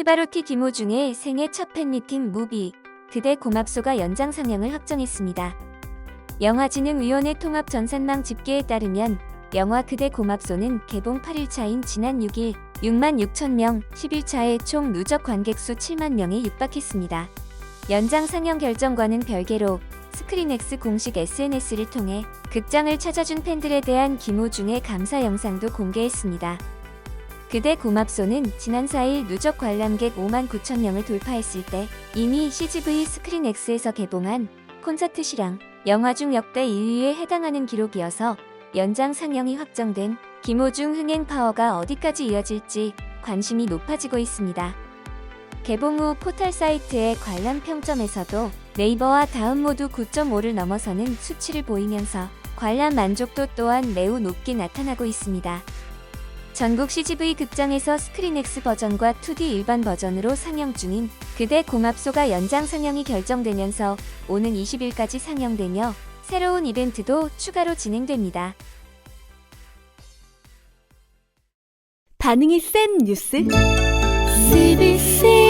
티바로티 김호중의 생애 첫 팬미팅 무비 그대 고맙소가 연장 상영을 확정했습니다. 영화진흥위원회 통합 전산망 집계에 따르면 영화 그대 고맙소는 개봉 8일차인 지난 6일 6만 6천 명, 11차에 총 누적 관객 수 7만 명에 육박했습니다. 연장 상영 결정과는 별개로 스크린X 공식 SNS를 통해 극장을 찾아준 팬들에 대한 김호중의 감사 영상도 공개했습니다. 그대 고맙소는 지난 4일 누적 관람객 5만 9천 명을 돌파했을 때 이미 CGV 스크린X에서 개봉한 콘서트 시랑 영화 중 역대 1위에 해당하는 기록이어서 연장 상영이 확정된 김호중 흥행 파워가 어디까지 이어질지 관심이 높아지고 있습니다. 개봉 후 포털 사이트의 관람 평점에서도 네이버와 다음 모두 9.5를 넘어서는 수치를 보이면서 관람 만족도 또한 매우 높게 나타나고 있습니다. 전국 CGV 극장에서 스크린X 버전과 2D 일반 버전으로 상영 중인 그대 고맙소가 연장 상영이 결정되면서 오는 20일까지 상영되며 새로운 이벤트도 추가로 진행됩니다. 반응이 센 뉴스? CBC